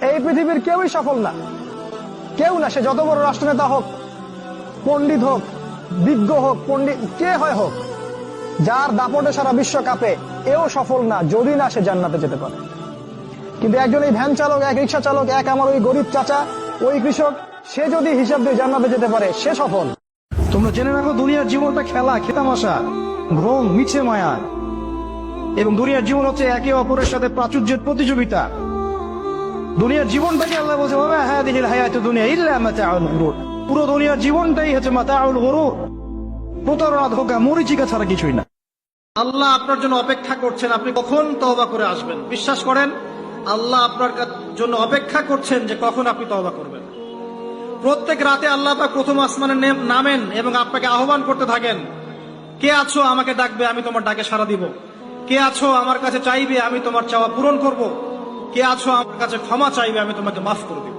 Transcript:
এই পৃথিবীর কেউই সফল না। কেউ না, সে যত বড় রাষ্ট্রনেতা হোক, পণ্ডিত হোক, বিজ্ঞ হোক, পণ্ডিত, কে হয় হোক, যার দাপটে সারা বিশ্ব কাঁপে এও সফল না, যদি না সে জান্নাতে যেতে পারে। কিন্তু একজন এই ভ্যান চালক, এক রিক্সা চালক, এক আমার ওই গরিব চাচা, ওই কৃষক, সে যদি হিসাব দিয়ে জান্নাতে যেতে পারে, সে সফল। তোমরা জেনে রাখো, দুনিয়ার জীবনটা খেলা, খেতামাশা ভ্রম মিছে মায়া। এবং দুনিয়ার জীবন হচ্ছে একে অপরের সাথে প্রাচুর্যের প্রতিযোগিতা। দুনিয়ার জীবনটাকে আল্লাহ বলছে বাবা হ্যাঁ দিহিল হায়াত দুনিয়া ইল্লা মাতাউল গুরুর। পুরো দুনিয়ার জীবনটাই হচ্ছে মাতা মাতাউল গুরুর। প্রতারণা, ধোকা, মরিচিকা ছাড়া কিছুই না। আল্লাহ আপনার জন্য অপেক্ষা করছেন, আপনি কখন তওবা করে আসবেন? বিশ্বাস করেন, আল্লাহ আপনার জন্য অপেক্ষা করছেন যে কখন আপনি তওবা করবেন। প্রত্যেক রাতে আল্লাহ পাক প্রথম আসমানে নেম- নামেন এবং আপনাকে আহ্বান করতে থাকেন, কে আছো আমাকে ডাকবে, আমি তোমার ডাকে সাড়া দিব। কে আছো আমার কাছে চাইবে, আমি তোমার চাওয়া পূরণ করব। কে আছো আমার কাছে ক্ষমা চাইবে আমি তোমাকে মাফ করে দিব।